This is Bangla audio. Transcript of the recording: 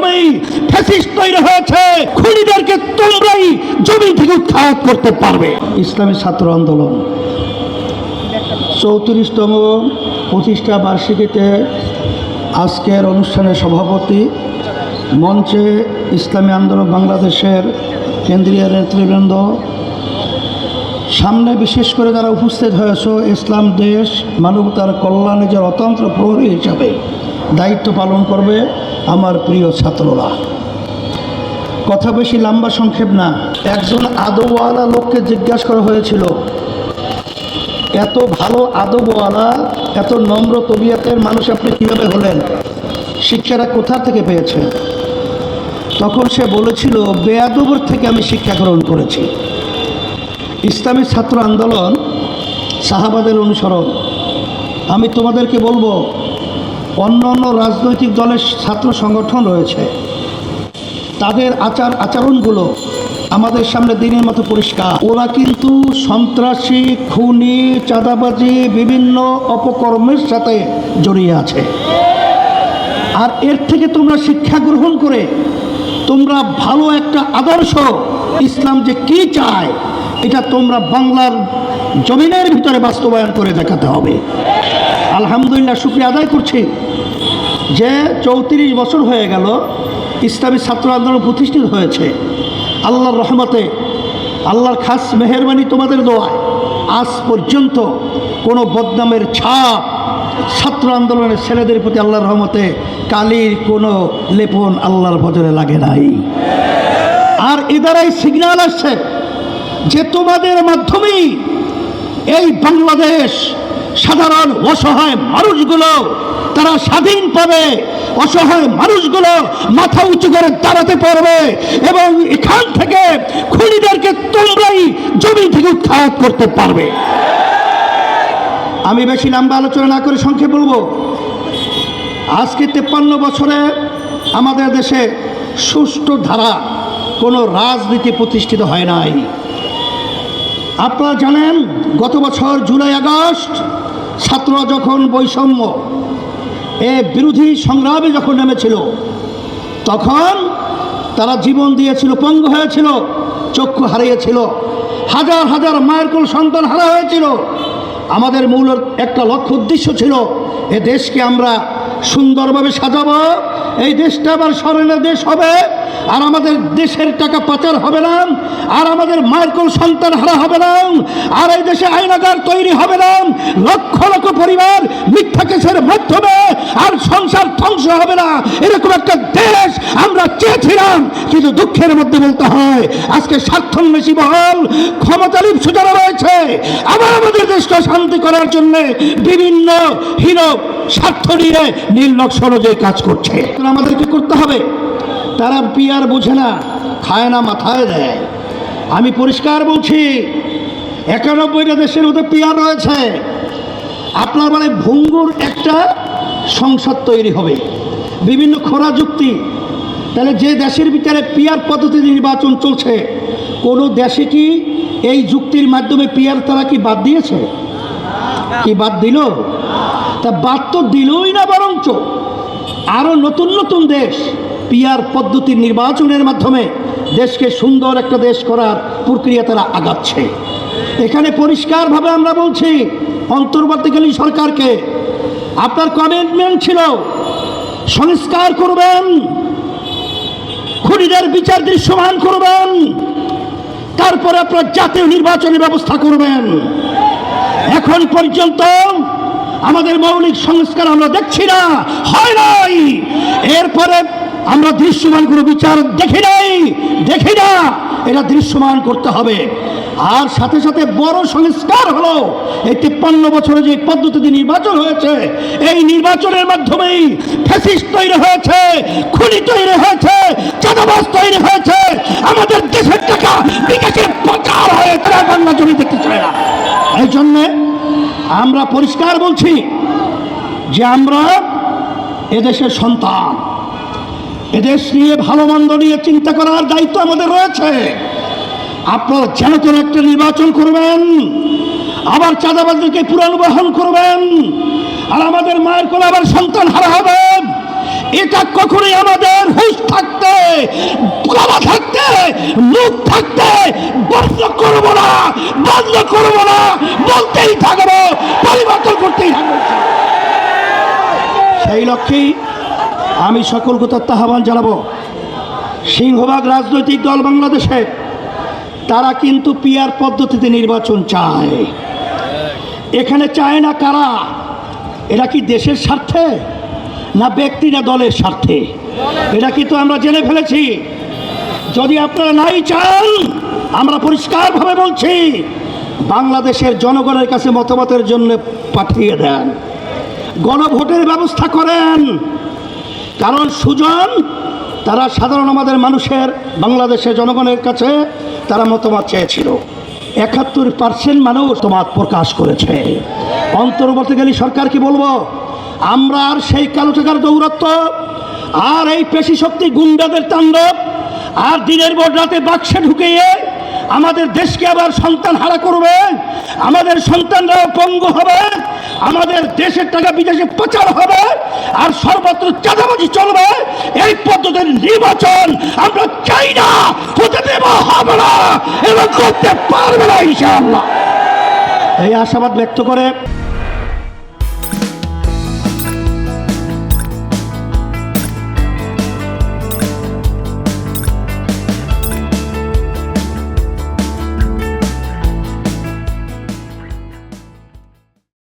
মাধ্যমেই ফ্যাসিস্ট তৈরি হয়েছে। খুনিদেরকে তোমরাই জমি থেকে উৎখাত করতে পারবে। ইসলামী ছাত্র আন্দোলন। চৌত্রিশতম প্রতিষ্ঠা বার্ষিকীতে আজকের অনুষ্ঠানের সভাপতি মঞ্চে ইসলামী আন্দোলন বাংলাদেশের কেন্দ্রীয় নেতৃবৃন্দ। সামনে বিশেষ করে যারা উপস্থিত হয়েছ, ইসলাম দেশ মানবতার কল্যাণে যে অতন্ত্র প্রহরী হিসাবে দায়িত্ব পালন করবে আমার প্রিয় ছাত্ররা। কথা বেশি লম্বা সংক্ষেপ না। একজন আদওয়ালা লোককে জিজ্ঞাসা করা হয়েছিল, এত ভালো আদবওয়ালা, এত নম্র তবিয়তের মানুষ আপনি কীভাবে হলেন? শিক্ষাটা কোথা থেকে পেয়েছেন? তখন সে বলেছিল, বেয়াদবর থেকে আমি শিক্ষা গ্রহণ করেছি। ইসলামী ছাত্র আন্দোলন সাহাবাদের অনুসরণ। আমি তোমাদেরকে বলব অন্য অন্য রাজনৈতিক দলের ছাত্র সংগঠন রয়েছে। তাদের আচার, আচরণগুলো আমাদের সামনে দিনের মতো পরিষ্কার। ওরা কিন্তু সন্ত্রাসী, খুনি, চাঁদাবাজি, বিভিন্ন অপকর্মের সাথে জড়িয়ে আছে। আর এর থেকে তোমরা শিক্ষা গ্রহণ করে তোমরা ভালো একটা আদর্শ ইসলাম যে কি চায়, এটা তোমরা বাংলার জমিনের ভিতরে বাস্তবায়ন করে দেখাতে হবে। আলহামদুলিল্লাহ, শুক্রিয়া আদায় করছি। যে চৌত্রিশ বছর হয়ে গেল, ইসলামী ছাত্র আন্দোলন প্রতিষ্ঠিত হয়েছে। আল্লাহর রহমতে, আল্লাহর খাস মেহরবানি তোমাদের দোয়ায় আজ পর্যন্ত কোনো বদনামের ছাপ ছাত্র আন্দোলনের ছেলেদের প্রতি আল্লাহর রহমতে কালির কোনো লেপন আল্লাহর ভজনে লাগে নাই। আর এদারাই সিগন্যাল আসছে যে তোমাদের মাধ্যমেই এই বাংলাদেশ সাধারণ অসহায় মানুষগুলো তারা স্বাধীন পাবে। অসহায় মানুষগুলো মাথা উঁচু করে দাঁড়াতে পারবে এবং এখান থেকে খুনিদেরকে তোমরাই জমি থেকে উৎখাত করতে পারবে। আমি বেশি লম্বা আলোচনা না করে সংক্ষেপ বলব, আজকে তেপ্পান্ন বছরে আমাদের দেশে সুষ্ঠু ধারা কোনো রাজনীতি প্রতিষ্ঠিত হয় নাই। আপনারা জানেন, গত বছর জুলাই, আগস্ট ছাত্র যখন বৈষম্য, এ বিরোধী সংগ্রামে যখন নেমেছিল, তখন তারা জীবন দিয়েছিল, পঙ্গ হয়েছিল, চক্ষু হারিয়েছিল, হাজার হাজার মায়ের কোল সন্তান হারা হয়েছিল। আমাদের মূল একটা লক্ষ্য উদ্দেশ্য ছিল, এ দেশকে আমরা সুন্দরভাবে সাজাবো। এই দেশটা আবার স্মরণের দেশ হবে, আর আমাদের দেশের টাকা পাচার হবে না, আর আমাদের মায়ের কোল সন্তান হারা হবে না, আর এই দেশে আইনাগার তৈরি হবে না, লক্ষ লক্ষ পরিবার মিথ্যা কেসের মাধ্যমে আর সংসার ধ্বংস হবে না। এরকম একটা দেশ আমরা চেয়েছিলাম, কিন্তু দুঃখের মধ্যে বলতে হয়, আজকে স্বার্থন্বেষী বহল ক্ষমতালিপ সূচনা রয়েছে। আবার আমাদের দেশকে শান্তি করার জন্য বিভিন্ন হীন স্বার্থ নিয়ে নীলনক সরজে কাজ করছে। আমাদেরকে করতে হবে? তারা পিয়ার বোঝে না, খায় না, মাথায় দেয়। আমি পরিষ্কার বলছি, একানব্বইটা দেশের মধ্যে পিয়ার রয়েছে। আপনার মানে ভঙ্গুর একটা সংসদ তৈরি হবে। বিভিন্ন খরা যুক্তি। তাহলে যে দেশের ভিতরে পিয়ার পদ্ধতি নির্বাচন চলছে, কোনো দেশে কি এই যুক্তির মাধ্যমে পিয়ার তারা কি বাদ দিয়েছে? কি বাদ দিল? তা বাদ তো দিলই না বরঞ্চ আরও নতুন নতুন দেশ পিয়ার পদ্ধতির নির্বাচনের মাধ্যমে দেশকে সুন্দর একটা দেশ করার প্রক্রিয়া তারা আগাচ্ছে। এখানে পরিষ্কারভাবে আমরা বলছি, অন্তর্বর্তীকালীন সরকারকে আপনার কমিটমেন্ট ছিল, সংস্কার করবেন, খুনিদের বিচার দৃশ্যমান করবেন, তারপরে আপনার জাতীয় নির্বাচনের ব্যবস্থা করবেন। এখন পর্যন্ত আমাদের মৌলিক সংস্কার আমরা দেখছি না, হয় নাই। এরপরে আমরা দৃশ্যমান কোনো বিচার দেখি নাই, দেখি না, এটা দৃশ্যমান করতে হবে। আর সাথে সাথে বড় সংস্কার হলো, এই তিপ্পান্ন বছরে যে পদ্ধতিতে নির্বাচন হয়েছে, এই নির্বাচনের মাধ্যমেই ফেসিস তৈরি হয়েছে, খুনি তৈরি হয়েছে, চাঁদাবাজ তৈরি হয়েছে, আমাদের দেশের টাকা বিকাশের প্রচার হয়েছে বাংলা জমি দেখতে চায় না এই জন্যে আমরা পরিষ্কার বলছি যে আমরা এদেশের সন্তান। এদেশ নিয়ে ভালো মন্দ নিয়ে চিন্তা করার দায়িত্ব আমাদের রয়েছে। আপনারা যেন তেন একটা নির্বাচন করবেন, আবার চাঁদাবাজিকে পুরানুবাহন করবেন, আর আমাদের মায়ের কোনো আবার সন্তান হারা হবে। এটা কখনোই আমাদের হুশ থাকতে বাবা থাকতে মুখ থাকতে বন্ধ করব না বন্ধ করব না, বলতেই থাকব, পরিবর্তন করতেই থাকব। সেই লক্ষ্যেই আমি সকল কোথার আহ্বান জানাব। সিংহভাগ রাজনৈতিক দল বাংলাদেশে, তারা কিন্তু পিয়ার পদ্ধতিতে নির্বাচন চায়। এখানে চায় না কারা? এরা কি দেশের স্বার্থে? না ব্যক্তি, না দলের স্বার্থে। এটা কিন্তু আমরা জেনে ফেলেছি। যদি আপনারা নাই চান, আমরা পরিষ্কারভাবে বলছি, বাংলাদেশের জনগণের কাছে মতামতের জন্য পাঠিয়ে দেন। গণভোটের ব্যবস্থা করেন। কারণ সুজন, তারা সাধারণ আমাদের মানুষের, বাংলাদেশের জনগণের কাছে তারা মতামত চেয়েছিল। একাত্তর পার্সেন্ট মানুষ মতামত প্রকাশ করেছে। অন্তর্বর্তীকালী সরকারকে বলব? আমরা আর সেই কালো টাকার দৌরত্ব আর এই পেশি শক্তি গুন্ডাদের তাণ্ডব, আর দিনের পর রাতে বাক্সে ঢুকিয়ে আমাদের দেশকে আবার সন্তান হারা করবে, আমাদের সন্তানরাও পঙ্গু হবে, আমাদের দেশের টাকা বিদেশে প্রচার হবে, আর সর্বত্র চাঁদাবাজি চলবে। এই পদ্ধতির নির্বাচন আমরা চাই না, হতে দেব, হবে না এবং করতে পারবে না ইনশাআল্লাহ। এই আশাবাদ ব্যক্ত করে